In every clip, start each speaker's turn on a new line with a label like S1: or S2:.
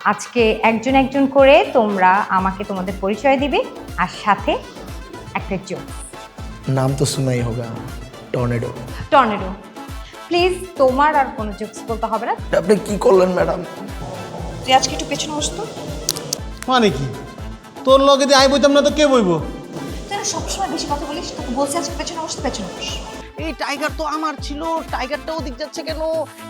S1: আজকে একজন একজন করে তোমরা আমাকে তোমাদের পরিচয় দিবে আর সাথে একটা জোক
S2: নাম তো শোনাই হবে টর্নেডো
S1: টর্নেডো প্লিজ তোমার আর কোনো জোকস বলতে হবে না।
S2: আপনি কি করলেন ম্যাডাম
S3: তুই আজকে একটু পেছনে বসত
S4: মানে কি? তোর লগে দিয়ে আই বইতাম না তো কে বইবো?
S3: তুই সবসময় বেশি কথা বলিস তোকে বলছি আজকে পেছনে বসতে পেছনে বস।
S5: এই টাইগার তো আমার ছিল টাইগারটা ওদিক যাচ্ছে কেন?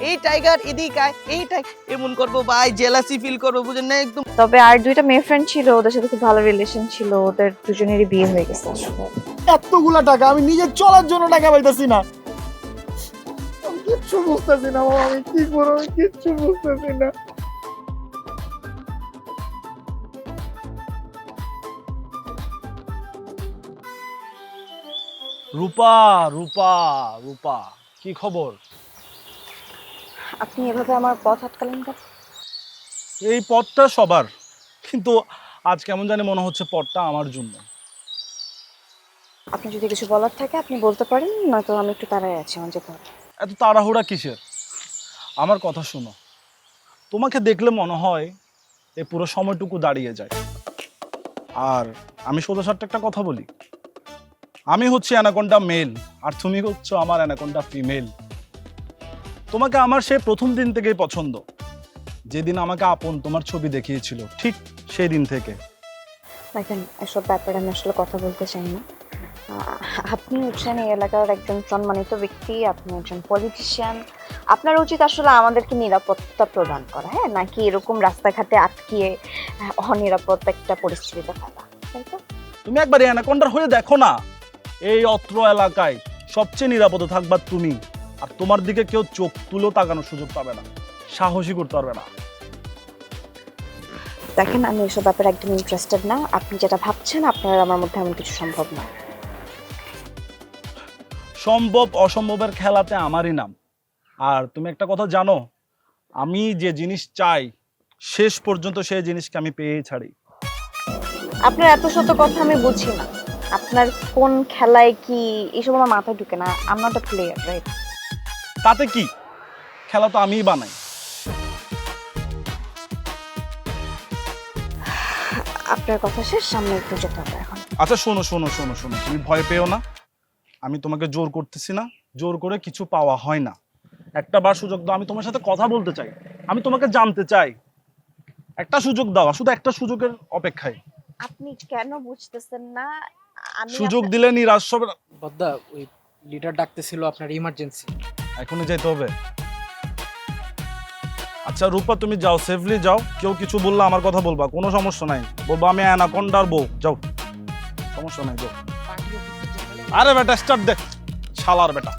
S5: এই টাইগার এদিক আয় এই টাই এমন করব ভাই জেলাসি ফিল করব বুঝেন না একদম।
S6: তবে আর দুইটা মেয়ে ফ্রেন্ড ছিল ওদের সাথে খুব ভালো রিলেশন ছিল ওদের দুজনেরই বিয়ে হয়ে গেছে।
S4: এতগুলা টাকা আমি নিজে চলার জন্য টাকা পাইতাছি না। কিচ্ছু বুঝতেছি না বাবা, আমি কি করব কিচ্ছু বুঝতেছি না।
S7: রূপা রূপা রূপা কি খবর?
S6: আপনি এভাবে আমার পথ আটকালেন কেন?
S7: এই পথটা সবার কিন্তু আজ কেমন জানি মনে হচ্ছে পথটা আমার জন্য।
S6: আপনি যদি কিছু বলার থাকে আপনি বলতে পারেন নয়তো আমি একটু তাড়াই আছি আমার যেতে হবে।
S7: এত তাড়াহুড়া কিসের? আমার কথা শোনো। তোমাকে দেখলে মনে হয় এই পুরো সময়টুকু দাঁড়িয়ে যায়। আর আমি সোজা সারটা একটা কথা বলি? আমি হচ্ছি অ্যানাকোন্ডা মেল আর তুমি হচ্ছে আমার অ্যানাকোন্ডা ফিমেল। তোমাকে আমার সে প্রথম দিন থেকেই পছন্দ। যেদিন আমাকে আপন তোমার ছবি দেখিয়েছিল ঠিক সেই দিন থেকে।
S6: দেখেন এসব ব্যাপারে আমি আসলে কথা বলতে চাই না। আপনি হচ্ছেন এই এলাকার একজন সম্মানিত ব্যক্তি আপনি একজন পলিটিশিয়ান আপনার উচিত আসলে আমাদেরকে নিরাপত্তা প্রদান করা হ্যাঁ? নাকি এরকম রাস্তাঘাটে আটকিয়ে অনিরাপদ একটা পরিস্থিতিতে ফেলা তাই তো?
S7: তুমি একবার অ্যানাকোন্ডার হয়ে দেখো না। এই অত্র এলাকায় সবচেয়ে নিরাপদে থাকবা তুমি। আর তোমার দিকে কেউ চোখ তুলেও তাকানোর সুযোগ পাবে না। সাহসী করতে পারবে না।
S6: দেখেন আমি এসব ব্যাপারে একদম ইন্টারেস্টেড না। আপনি যেটা ভাবছেন আপনার আমার মধ্যে এমন কিছু সম্ভব না।
S7: সম্ভব অসম্ভবের খেলাতে আমারই নাম। আর তুমি একটা কথা জানো আমি যে জিনিস চাই শেষ পর্যন্ত সেই জিনিসকে আমি পেয়েই ছাড়ি।
S6: আপনার এত শত কথা আমি বুঝি না। আপনার কোন খেলায় কি এইসব আমার মাথায় ঢুকে না? I'm not a player right
S7: তাতে কি? খেলা তো আমিই বানাই।
S6: আপনার কথা শেষ সামনে একটু যেতে হবে এখন।
S7: আচ্ছা শোনো শোনো শোনো শোনো তুমি ভয় পেও না। আমি তোমাকে জোর করতেছি না। জোর করে কিছু পাওয়া হয় না। একটা বার সুযোগ দাও আমি তোমার সাথে কথা বলতে চাই। আমি তোমাকে জানতে চাই। একটা সুযোগ দাও শুধু একটা সুযোগের অপেক্ষায়।
S6: আপনি কেন বুঝতেছেন না?
S7: সুযোগ
S6: দিলেনি
S7: দিলে নিরাশ হবে না।
S8: বদ্দা ওই লিডার ডাকতেছিল আপনার ইমার্জেন্সি
S7: এখনই যাইতে হবে। আচ্ছা রূপা তুমি যাও সেফলি যাও। কেউ কিছু বললে আমার কথা বলবা কোনো সমস্যা নাই। বলব আমি অ্যানাকন্ডার বউ যাও। সমস্যা নাই যাও। আরে বেটা স্টার্ট দেখ। শালার বেটা।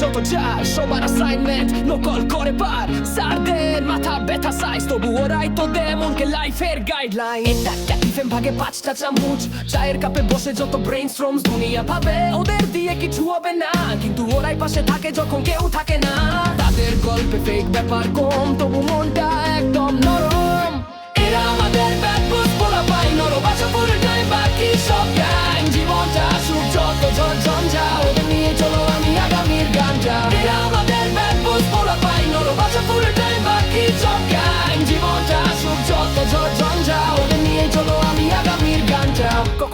S9: যত যায় সবার অ্যাসাইনমেন্ট নকল করে পার স্যারদের মাথা ব্যথা সাইজ তবু ওরাই তো দেয় লাইফের গাইডলাইন এটা টিফিন ভাগে পাঁচটা চামচ চায়ের কাপে বসে যত ব্রেন স্ট্রমস দুনিয়া ভাবে ওদের দিয়ে কিছু হবে না কিন্তু ওরাই পাশে থাকে যখন কেউ থাকে না তাদের গল্পে ফেক ব্যাপার কম তবু মনটা একদম নরম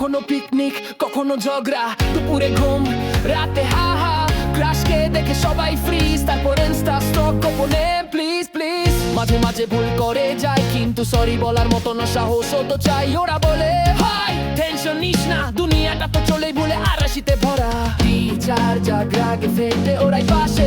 S9: কখনো পিকনিক কখনো ঝগড়া। দুপুরে ঘুম, রাতে হা ক্রাশকে দেখে সবাই ফ্রিজ তারপর ইনস্টা স্টক প্লিজ প্লিজ মাঝে মাঝে ভুল করে যায়, কিন্তু সরি বলার মতো না সাহস তো চাই। ওরা বলে, হাই টেনশন নিস না। দুনিয়াটা তো চলেই বলে আরাশিতে ভরা। টিচার যা রাগে ফেটে ওরাই পাশে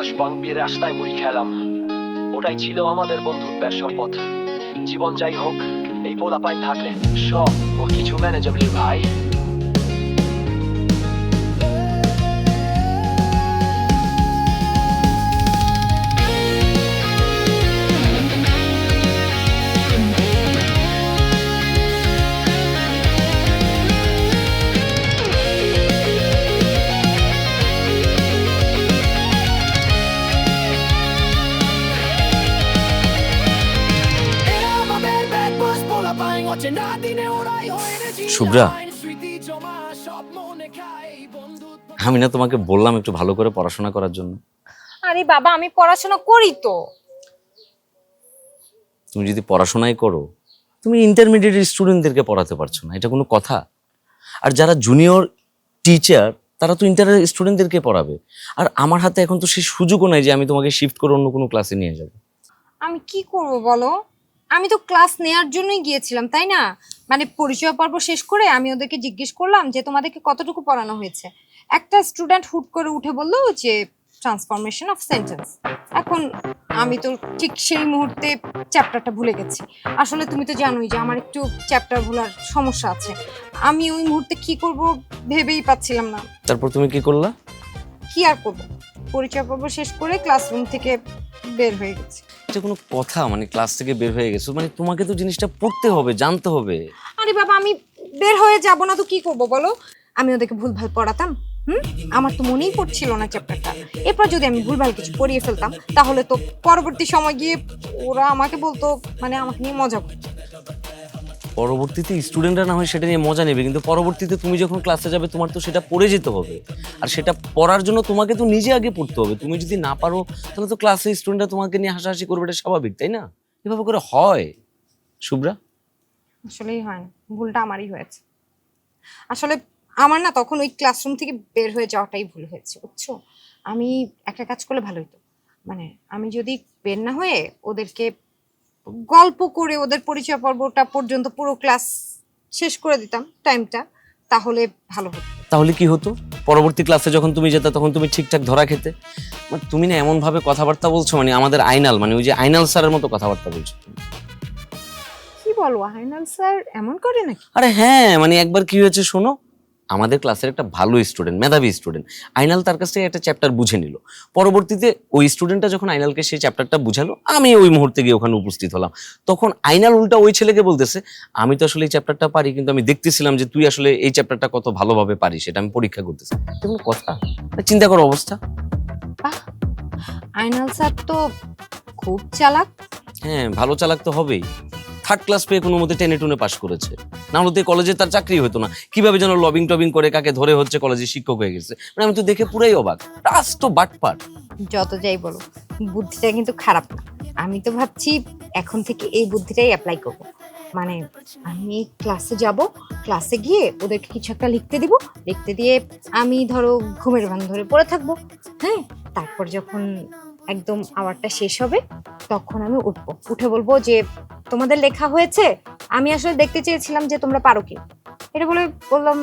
S10: যে প্রথম বাং বিয়ে রাস্তায় মুড়ি খেলাম। ওটাই ছিল আমাদের বন্ধুত্বের শপথ জীবন যাই হোক, এই পোলাপাই থাকলে সব ও কিছু ম্যানেজেবল ভাই।
S11: শুভ্রা আমি না তোমাকে বললাম একটু ভালো করে পড়াশোনা করার জন্য।
S1: আরে বাবা আমি পড়াশোনা করি তো।
S11: তুমি যদি পড়াশোনাই করো তুমি ইন্টারমিডিয়েট স্টুডেন্টদেরকে পড়াতে পারছ না এটা কোনো কথা? আর যারা জুনিয়র টিচার তারা তো ইন্টার স্টুডেন্টদেরকে পড়াবে। আর আমার হাতে এখন তো সেই সুযোগও নাই যে আমি তোমাকে শিফট করে অন্য কোনো ক্লাসে নিয়ে যাব।
S1: আমি কি করব বলো? আমি তো ক্লাস নেয়ার জন্যই গিয়েছিলাম তাই না? মানে পরিচয় পর্ব শেষ করে আমি ওদেরকে জিজ্ঞেস করলাম যে তোমাদেরকে কতটুকু পড়ানো হয়েছে? একটা স্টুডেন্ট হুট করে উঠে বলল যে ট্রান্সফরমেশন অফ সেন্টেন্স এখন আমি তো ঠিক সেই মুহূর্তে চ্যাপ্টারটা ভুলে গেছি। আসলে তুমি তো জানোই যে আমার একটু চ্যাপ্টার ভুলার সমস্যা আছে। আমি ওই মুহূর্তে কি করব ভেবেই পাচ্ছিলাম না।
S11: তারপর তুমি কি করলা?
S1: কি আর করব? পরিচয় পর্ব শেষ করে ক্লাসরুম থেকে বের হয়ে গেছি।
S11: এটা কোনো কথা মানে ক্লাস থেকে বের হয়ে গেছো মানে তোমাকে তো জিনিসটা পড়তে হবে, জানতে হবে।
S1: আরে বাবা, আমি বের হয়ে যাব না তো কি করব বলো? আমি ওদেরকে ভুলভাল পড়াতাম, হুম? আমার তো মনেই পড়ছিল না চ্যাপ্টারটা এরপর যদি আমি ভুলভাল কিছু পড়িয়ে ফেলতাম, তাহলে তো পরবর্তী সময় গিয়ে ওরা আমাকে বলতো মানে আমাকে নিয়ে মজা করতো।
S11: পরবর্তীতে স্টুডেন্টরা না হয় সেটা নিয়ে মজা নেবে, কিন্তু পরবর্তীতে তুমি যখন ক্লাসে যাবে, তোমার তো সেটা পড়ে যেতে হবে। আর সেটা পড়ার জন্য তোমাকে তো নিজে আগে পড়তে হবে। তুমি যদি না পারো, তাহলে তো ক্লাসে স্টুডেন্টরা তোমাকে নিয়ে হাসাহাসি করবে, এটা স্বাভাবিক, তাই না? এভাবে করে হয়। শুভ্রা?
S1: আসলেই হয় না। ভুলটা আমারই হয়েছে। আসলে আমার না তখন ওই ক্লাসরুম থেকে বের হয়ে যাওয়াটাই ভুল হয়েছে, বুঝছ? আমি একটা কাজ করলে ভালোই তো। মানে আমি যদি বের না হয়ে ওদেরকে গল্প করে ওদের পরিচয় পর্বটা পর্যন্ত পুরো ক্লাস শেষ করে দিতাম টাইমটা তাহলে ভালো হতো।
S11: তাহলে কি হতো? পরবর্তী ক্লাসে যখন তুমি যেতে তখন তুমি ঠিকঠাক ধরা খেতে? মানে তুমি না এমন ভাবে কথাবার্তা বলছো মানে আমাদের আইনাল মানে ওই যে আইনাল স্যারের মতো কথাবার্তা বলছো
S1: কি বলো আইনাল স্যার এমন করে নাকি?
S11: আরে হ্যাঁ মানে একবার কি হয়েছে শোনো? আমাদের ক্লাসের একটা ভালো স্টুডেন্ট মেধাবী স্টুডেন্ট আইনাল তার কাছ থেকে একটা চ্যাপ্টার বুঝে নিল। পরবর্তীতে ওই স্টুডেন্টটা যখন আইনালকে সেই চ্যাপ্টারটা বুঝালো আমি ওই মুহূর্তে গিয়ে ওখানে উপস্থিত হলাম। তখন আইনাল উল্টা ওই ছেলেকে বলতেছে আমি তো আসলে এই চ্যাপ্টারটা পারি কিন্তু আমি দেখতেছিলাম যে তুই আসলে এই চ্যাপ্টারটা কত ভালোভাবে পারিস সেটা আমি পরীক্ষা করতেছি। কোনো কথা। চিন্তা করো অবস্থা।
S1: আইনাল স্যার তো খুব চালাক।
S11: হ্যাঁ ভালো চালাক তো হবেই। থার্ড ক্লাস পেয়ে কোনো মতে টেনে টুনে পাশ করেছে। না হলে কলেজে তার চাকরি হতো না। কীভাবে যেন লবিং টবিং করে কাকে ধরে হচ্ছে কলেজে শিক্ষক হয়ে গেছে। মানে আমি তো দেখে পুরাই অবাক। রাস্ত বাটপাট
S1: যত যাই বলো বুদ্ধিটা কিন্তু খারাপ না। আমি তো ভাবছি এখন থেকে এই বুদ্ধিটাই অ্যাপ্লাই করব। মানে আমি ক্লাসে যাব ক্লাসে গিয়ে ওদেরকে কিছু একটা লিখতে দিব। লিখতে দিয়ে আমি ধরো ঘুমের ভান ধরে পড়ে থাকব। হ্যাঁ? তারপর যখন একদম আওয়ারটা শেষ হবে, তখন আমি উঠবো। উঠে বলব যে তোমাদের লেখা হয়েছে? আমি আসলে দেখতে চেয়েছিলাম যে তোমরা পারো কি। এটা বলে বললাম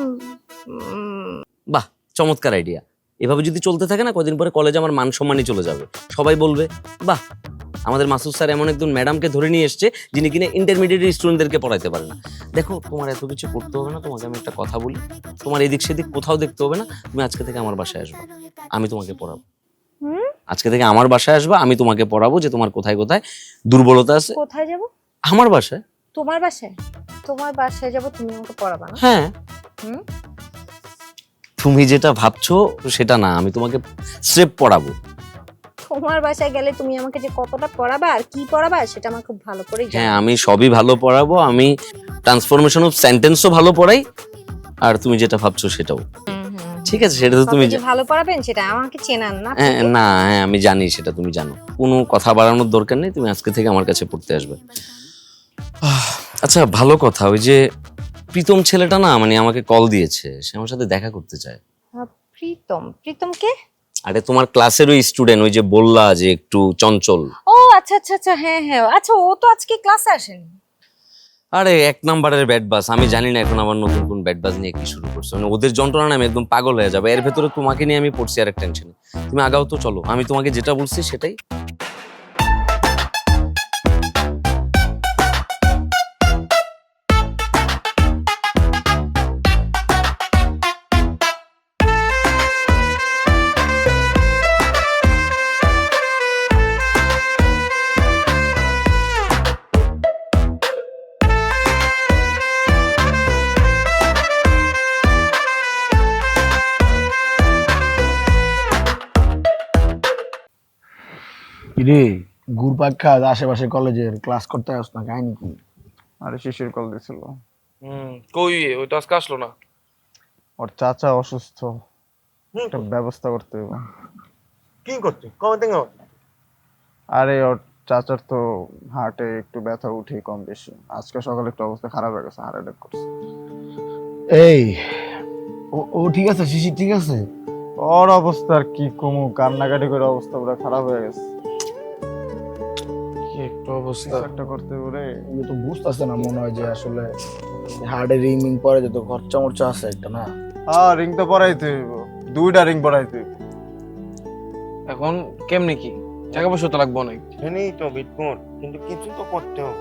S11: বাহ চমৎকার আইডিয়া এভাবে যদি চলতে থাকে না কদিন পরে কলেজে আমার মান সম্মানই চলে যাবে। সবাই বলবে বাহ আমাদের মাসুদ স্যার এমন একজন ম্যাডামকে ধরে নিয়ে এসছে যিনি কিনা ইন্টারমিডিয়েট স্টুডেন্টদেরকে পড়াইতে পারে না। দেখো তোমার এত কিছু করতে হবে না তোমাকে আমি একটা কথা বলি। তোমার এদিক সেদিক কোথাও দেখতে হবে না তুমি আজকে থেকে আমার বাসায় আসবে। আমি তোমাকে পড়াবো? আজকে থেকে আমার বাসায় আসবে আমি তোমাকে পড়াবো যে তোমার কোথায় কোথায় দুর্বলতা আছে।
S1: কোথায় যাব?
S11: আমার বাসায়?
S1: তোমার বাসায়? তোমার বাসায় যাব তুমি আমাকে পড়াবা না?
S11: হ্যাঁ।
S1: হুম?
S11: তুমি যেটা ভাবছ সেটা না আমি তোমাকে স্রেপ পড়াবো।
S1: তোমার বাসায় গেলে তুমি আমাকে যে কতটা পড়াবা আর কি পড়াবা সেটা আমার খুব ভালো করেই
S11: হ্যাঁ আমি সবই ভালো পড়াবো আমি ট্রান্সফরমেশন অফ সেন্টেন্সও ভালো পড়াই আর তুমি যেটা ভাবছ সেটাও। ঠিক আছে সেটা তো তুমি
S1: যে ভালো পড়াবেন সেটা আমাকে চেনান না
S11: হ্যাঁ না হ্যাঁ আমি জানি সেটা তুমি জানো। কোনো কথা বাড়ানোর দরকার নেই তুমি আজকে থেকে আমার কাছে পড়তে আসবে। আচ্ছা ভালো কথা। ওই যে প্রীতম ছেলেটা না মানে আমাকে কল দিয়েছে। সে আমার সাথে দেখা করতে চায়।
S1: প্রীতম? প্রীতম কে?
S11: আরে তোমার ক্লাসের ওই স্টুডেন্ট ওই যে বললা যে একটু চঞ্চল।
S1: ও আচ্ছা আচ্ছা আচ্ছা হ্যাঁ হ্যাঁ। আচ্ছা ও তো আজকে ক্লাসে আসেনি।
S11: আরে এক নাম্বারের ব্যাট বাস আমি জানি না এখন আবার নতুন কোন ব্যাট বাস নিয়ে কি শুরু করছে। মানে ওদের যন্ত্রণা আমি একদম পাগল হয়ে যাবে। এর ভেতরে তোমাকে নিয়ে আমি পড়ছি আর এক টেনশনে তুমি আগাও তো চলো। আমি তোমাকে যেটা বলছি সেটাই
S2: রে ঘুরপাক খাস আশেপাশে কলেজের ক্লাস করতে আস না কাহিনি কি?
S4: আরে শিশির কল দিছিল।
S12: হুম কই? ওই তো আজকে আসলো না?
S4: ওর চাচা অসুস্থ। একটা ব্যবস্থা করতে হবে
S12: কি করছে? কবে থেকে
S4: আরে ওর চাচার তো হার্টে একটু ব্যথা উঠে কম বেশি। আজকে সকালে একটু অবস্থা খারাপ হয়ে গেছে হার্ট অ্যাটাক করছে।
S2: এই ও ও ঠিক আছে? শিশি ঠিক আছে?
S4: ওর অবস্থা আর কি কমু কান্নাকাটি করে অবস্থা পুরো খারাপ হয়ে গেছে।
S12: অবস্থা।
S4: একটা করতে পারে।
S2: ও তো বুঝতেছে না মনে হয় যে আসলে হার্ডে রিমিং পরে যে তো খরচা মরচা আছে একটা না?
S4: হ্যাঁ রিং তো পড়াইতে হইব। দুইটা রিং পড়াইতে
S12: এখন কেমনে কি? টাকা পয়সা তো লাগবে অনেক।
S13: জেনেই তো বিটকুর কিন্তু কিছু তো করতে হবে।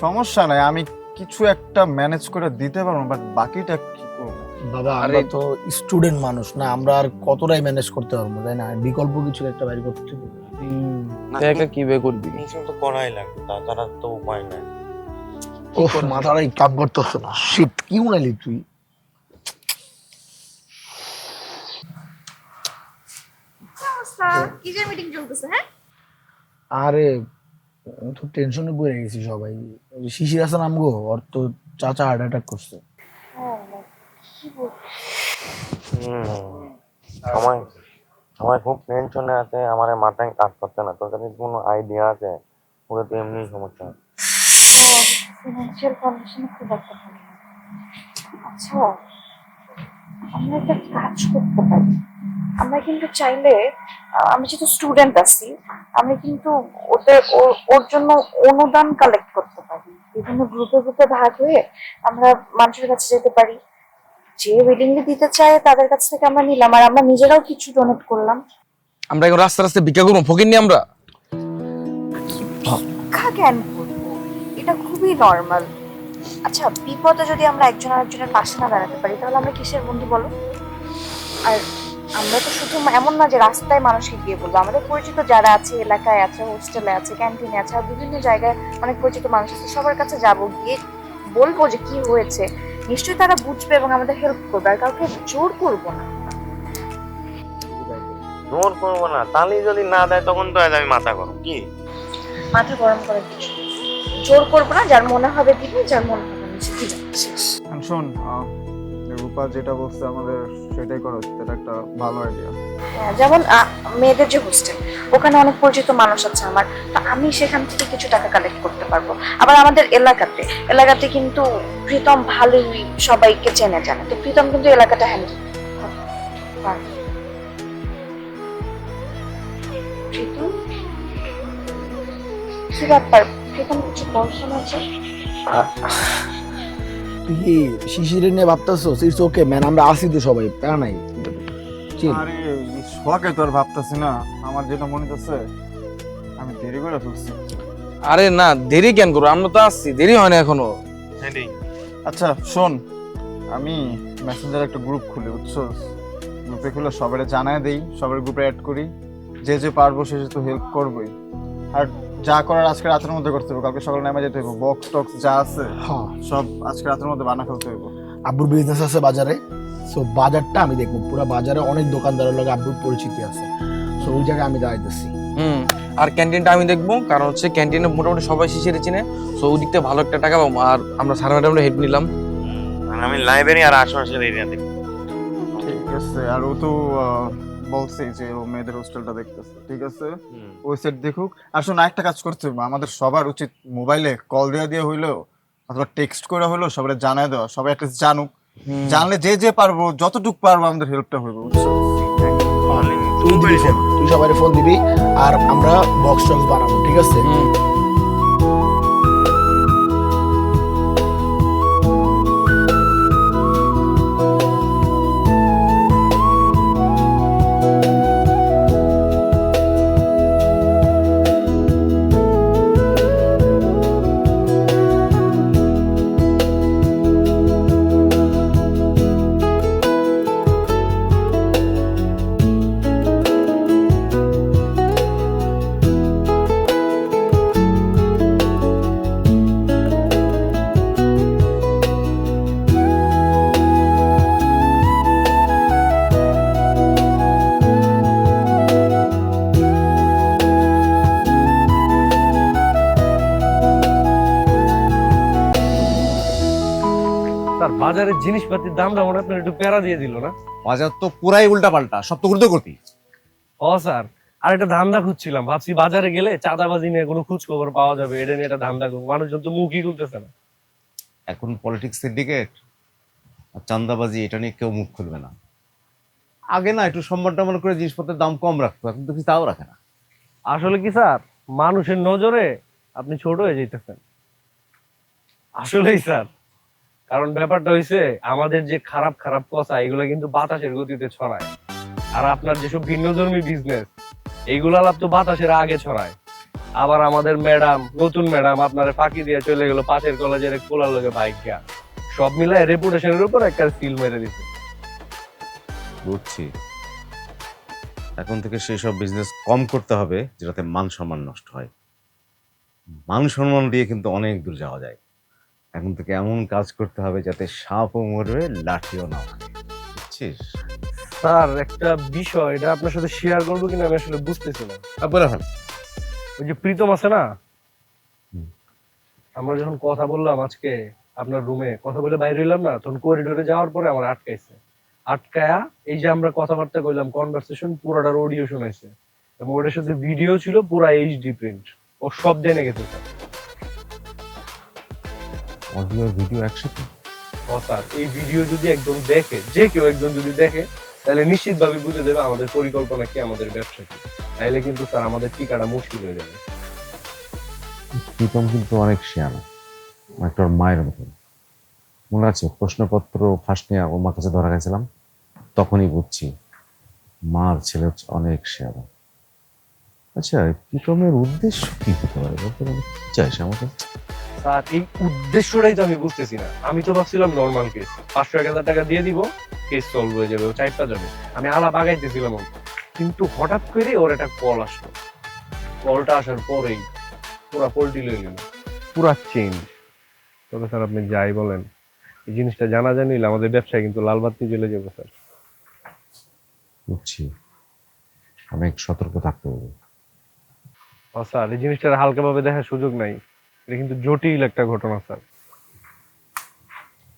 S4: সমস্যা নাই আমি কিছু একটা ম্যানেজ করে দিতে পারব বাট বাকিটা
S2: বাবা
S12: আরে-
S2: আমরা তো স্টুডেন্ট মানুষ না আমরা আর কতটাই ম্যানেজ করতে পারব তাই না? বিকল্প কিছু একটা বাইর করতে হবে।
S12: টাকা কি বে করবি?
S13: কিছু তো করাই লাগবে তাছাড়া তো উপায় নাই।
S2: কাম করতেছ না। শীত কি উনালি তুই?
S3: কিসের মিটিং চলতেছে হ্যাঁ?
S2: আরে তো টেনশনে পড়ে গেছি সবাই। শিশির হাসান আমগো ওর তো চাচা হার্ট অ্যাটাক করছে।
S13: সময় সময় খুব টেনশনে আছে, আমার মাথায় কাজ করছে না, তোর কাছে কোনো আইডিয়া আছে? ওকে তো এমনি সমস্যা।
S6: আচ্ছা আমরা একটা কাজ করতে পারি। আমরা কিন্তু চাইলে আমরা যেহেতু স্টুডেন্ট আছি আমরা কিন্তু ওদের ওর জন্য অনুদান কালেক্ট করতে পারি। বিভিন্ন গ্রুপে গ্রুপে ভাগ হয়ে আমরা মানুষের কাছে যেতে পারি। যে উইলিংলি দিতে চায় তাদের কাছ থেকে আমরা নিলাম। আর আমরা নিজেরাও কিছু ডোনেট করলাম।
S12: আমরা এখন রাস্তা রাস্তায় ভিক্ষা করব ফকির নি আমরা।
S6: শিক্ষা জ্ঞান করব? এটা খুবই নর্মাল আচ্ছা বিপদে যদি আমরা একজন আরেকজনের পাশে না দাঁড়াতে পারি তাহলে আমরা কিসের বন্ধু বলো? আর আমরা তো শুধু এমন না যে রাস্তায় মানুষকে গিয়ে বলব। আমাদের পরিচিত যারা আছে এলাকায় আছে হোস্টেলে আছে ক্যান্টিনে আছে আর বিভিন্ন জায়গায় অনেক পরিচিত মানুষ আছে সবার কাছে যাব গিয়ে বলব যে কি হয়েছে। নিশ্চয়ই তারা বুঝবে এবং আমাদের হেল্প করবে আর কাউকে জোর করব না।
S13: জোর করব না তাহলে যদি না দেয় তখন তো আজ আমি মাথা গরম কি?
S6: মাথা গরম করে কিছু জোর করব না যার মনে হবে দিবে যার মনে হবে নিচে দিবে শেষ
S4: শোন রূপা যেটা বলছে আমাদের সেটাই করা উচিত এটা একটা ভালো আইডিয়া
S6: হ্যাঁ, যেমন আহ, মেয়েদের যে হোস্টেল ওখানে অনেক পরিচিত মানুষ আছে আমার তো আমি সেখান থেকে কিছু টাকা কালেক্ট করতে পারব। আবার আমাদের এলাকাতে এলাকাতে কিন্তু প্রীতম ভালোই সবাইকে চেনে জানে। তো প্রীতম কিন্তু এলাকাটা হ্যান্ডেল প্রীতম? কি ব্যাপার? প্রীতম কিছু
S2: তুই কি নিয়ে ভাবতেছো? ইটস ওকে ম্যান আমরা আসি তো সবাই প্যারা নাই।
S4: আরে শখে তো আর ভাবতেছি না আমার যেটা মনে হচ্ছে আমি দেরি করে ফেলছি।
S12: আরে না দেরি কেন করব? আমরা তো আসছি দেরি হয় না এখনও।
S4: আচ্ছা শোন আমি মেসেঞ্জার একটা গ্রুপ খুলি বুঝছ? গ্রুপে খুলে সবাই জানায় দেই সবার গ্রুপে অ্যাড করি। যে যে পারব সে সে তো হেল্প করবোই। আর যা করার আজকে রাতের মধ্যে করতে হবে কালকে সকালে নেমে যেতে হবে বক্স টক্স যা আছে
S2: হ্যাঁ।
S4: সব আজকে রাতের মধ্যে বানা ফেলতে হবে
S2: আব্বুর বিজনেস আছে বাজারে। সো বাজারটা আমি দেখব। পুরো বাজারে অনেক দোকানদারের লগে আব্বুর পরিচিতি আছে। সো ওই জায়গায় আমি দাঁড়াইতেছি
S12: হুম আর ক্যান্টিনটা আমি দেখব কারণ হচ্ছে ক্যান্টিনে মোটামুটি সবাই শিশির চিনে। সো ওই দিক থেকে ভালো একটা টাকা পাবো। আর আমরা সারা ম্যাডামরা হেড নিলাম।
S13: আর আমি লাইব্রেরি আর আশেপাশের এরিয়া দেখি
S4: ঠিক আছে আর ও তো বলছে যে ও মেয়েদের হোস্টেলটা দেখতেছে। ঠিক আছে? ওই সেট দেখুক। আর শোন একটা কাজ করতে হবে। আমাদের সবার উচিত মোবাইলে কল দেওয়া দিয়ে হইল অথবা টেক্সট করে হইল সবাই জানায় দেওয়া। সবাই একটা জানুক। জানলে যে যে পারব যতটুক পারব আমাদের হেল্পটা হইব বুঝছ?
S2: তুই দিবি ফোন। তুই সবাই ফোন দিবি আর আমরা বক্স টক্স বানাবো ঠিক আছে?
S12: বাজারের জিনিসপাতির দাম দাম আপনার একটু প্যারা দিয়ে দিল না?
S14: বাজার তো পুরাই উল্টা পাল্টা সব তো করতি
S12: ও স্যার আর একটা ধান্দা খুঁজছিলাম ভাবছি বাজারে গেলে চাঁদাবাজি নিয়ে কোনো খোঁজ খবর পাওয়া যাবে এটা নিয়ে একটা ধান্দা করব মানুষজন তো মুখই খুলতেছে না।
S14: এখন পলিটিক্স সিন্ডিকেট আর চান্দাবাজি এটা নিয়ে কেউ মুখ খুলবে না। আগে না একটু সম্মান টম্মান করে জিনিসপত্রের দাম কম রাখতো এখন তো কিছু তাও রাখে না।
S12: আসলে কি স্যার মানুষের নজরে আপনি ছোট হয়ে যেতেছেন আসলেই স্যার কারণ ব্যাপারটা হইছে, আমাদের যে খারাপ খারাপ কথা, এগুলো কিন্তু বাতাসের গতিতে ছড়ায়। আর আপনার যেসব ভিন্ন ধর্মী বিজনেস এইগুলা লাভ তো বাতাসের আগে ছড়ায়। আবার আমাদের ম্যাডাম নতুন ম্যাডাম আপনার ফাঁকি দিয়ে চলে গেল পাশের কলেজের এক পোলার লোকে বাইকা সব মিলায় রেপুটেশনের উপর একটা সিল মেরে দিছে।
S14: বুঝছি। এখন থেকে সেই সব বিজনেস কম করতে হবে, যেটাতে মান সম্মান নষ্ট হয়। মান সম্মান দিয়ে কিন্তু অনেক দূর যাওয়া যায়। এখন তোকে এমন কাজ করতে হবে যাতে সাপও মরবে লাঠিও না বুঝছিস?
S12: স্যার একটা বিষয় এটা আপনার সাথে শেয়ার করব কিনা আমি আসলে বুঝতেছি না।
S14: বলে ফেল।
S12: ওই যে প্রীতম আছে না? আমরা যখন কথা বললাম আজকে আপনার রুমে কথা বলে বাইরে হইলাম না তখন করিডোরে যাওয়ার পরে আমার আটকাইছে। আটকায়া এই যে আমরা কথাবার্তা কইলাম কনভারসেশন পুরোটার অডিও শোনাইছে। এবং ওটার সাথে ভিডিও ছিল পুরা এইচডি প্রিন্ট ও সব জেনে গেছে স্যার।
S14: অডিও ভিডিও একসাথে
S12: স্যার এই ভিডিও যদি একজন দেখে যে কেউ একজন যদি দেখে তাহলে নিশ্চিতভাবে বুঝে দেবে আমাদের পরিকল্পনা কি আমাদের ব্যবসা কি। তাইলে কিন্তু স্যার আমাদের টিকাটা মুশকিল হয়ে যাবে।
S14: প্রীতম কিন্তু অনেক শেয়ানা একটা ওর মায়ের মতন মনে আছে প্রশ্নপত্র ফার্স্ট নিয়ে ওর মার কাছে ধরা গেছিলাম? তখনই বুঝছি মার ছেলে হচ্ছে অনেক শেয়ানা আচ্ছা প্রীতমের উদ্দেশ্য কি হতে পারে? বলতে চাইছে আমাকে?
S12: স্যার এই উদ্দেশ্যটাই তো আমি বুঝতেছি না। আমি তো ভাবছিলাম নর্মাল কেস পাঁচশো এক হাজার টাকা দিয়ে দিব কেস সলভ হয়ে যাবে ও চাইপটা যাবে আমি আলাপ আগাইতেছিলাম ওর। কিন্তু হঠাৎ করে ওর একটা কল আসলো। কলটা আসার পরেই পুরা পোল্টি লয়ে গেল। পুরা চেঞ্জ তবে স্যার আপনি যাই বলেন। এই জিনিসটা জানা জানিলে আমাদের ব্যবসায় কিন্তু লাল বাতি জ্বলে যাবে স্যার।
S14: বুঝছি। অনেক সতর্ক থাকতে হবে
S12: ও স্যার এই জিনিসটার হালকাভাবে দেখার সুযোগ নাই। এটা কিন্তু জটিল একটা ঘটনা স্যার।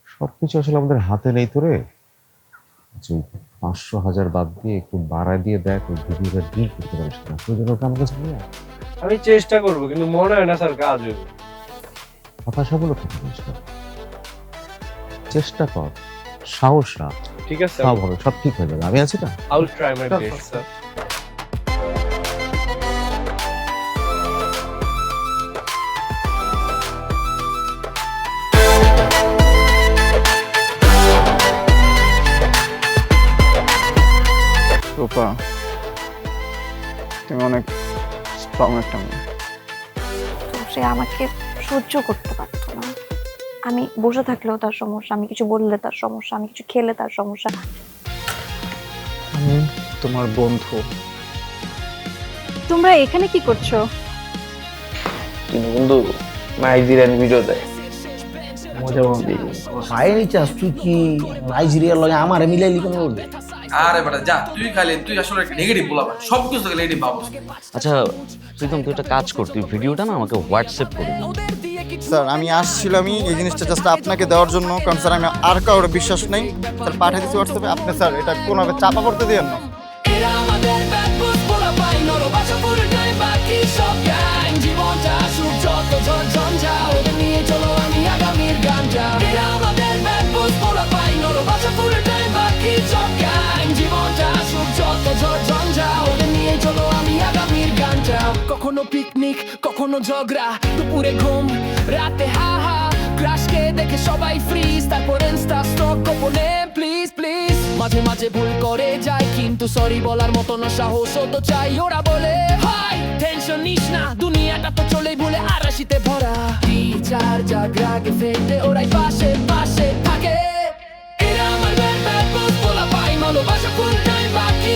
S14: সবকিছু আসলে আমাদের হাতে নেই তো রে। আচ্ছা, পাঁচশো হাজার বাদ দিয়ে একটু বাড়ায় দিয়ে দেখ ওই ভিডিওটা ডিল করতে পারিস না আমার কাছে নিয়ে
S12: আমি চেষ্টা করব কিন্তু মনে হয় না স্যার কাজ হবে।
S14: জিনিস চেষ্টা কর। সাহস রাখ।
S12: ঠিক আছে।
S14: সব হবে সব ঠিক হয়ে যাবে। আমি আছি না?
S12: I will try my best sir
S4: অনেক স্ট্রং একটা মেয়ে।
S6: তো সে আমাকে সহ্য করতে পারতো না। আমি বসে থাকলেও তার সমস্যা আমি কিছু বললে তার সমস্যা আমি কিছু খেলে তার সমস্যা।
S4: আমি তোমার বন্ধু।
S1: তোমরা এখানে কি করছ?
S12: কিন্তু বন্ধু নাইজেরিয়ান ভিডিও দেয়।
S2: মজা পাইনি চাস তুই কি নাইজেরিয়ার লগে আমার মিলাইলি কেন
S5: আরে বেটা যা তুই খালি তুই আসলে নেগেটিভ বলাবা সব কিছু থেকে নেগেটিভ ভাবো।
S11: আচ্ছা প্রীতম তুই একটা কাজ কর তুই ভিডিওটা না আমাকে হোয়াটসঅ্যাপ করে দিস
S4: স্যার আমি আসছিলামই এই জিনিসটা জাস্ট আপনাকে দেওয়ার জন্য কারণ স্যার আমি আর কারোর বিশ্বাস নেই। স্যার পাঠিয়ে দিচ্ছি হোয়াটসঅ্যাপে আপনি স্যার এটা কোনোভাবে চাপা করতে দিয়েন না।
S9: জীবনটা সুখ যত ঝঞ্ঝা ওদের নিয়ে চলো আমি আগামীর গাঞ্জা পিকনিক কখনো ঝগড়া, দুপুরে ঘুম, রাতে হা হা ক্রাশকে দেখে সবাই ফ্রিজ তারপর ইনস্টা স্টক গোপনে প্লিজ প্লিজ মাঝে মাঝে ভুল করে যাই কিন্তু সরি বলার মতো না সাহস তো চাই। ওরা বলে, হাই টেনশন নিস না, দুনিয়াটা তো চলেই বলে আরাশিতে ভরা। টিচার জাগরাগে ফেটে ওরাই পাশে পাশে থাকে। এরা আমার ব্যাড ব্যাড বুঝ বলা পাই ভালোবাসা ফুল টাইম বাকি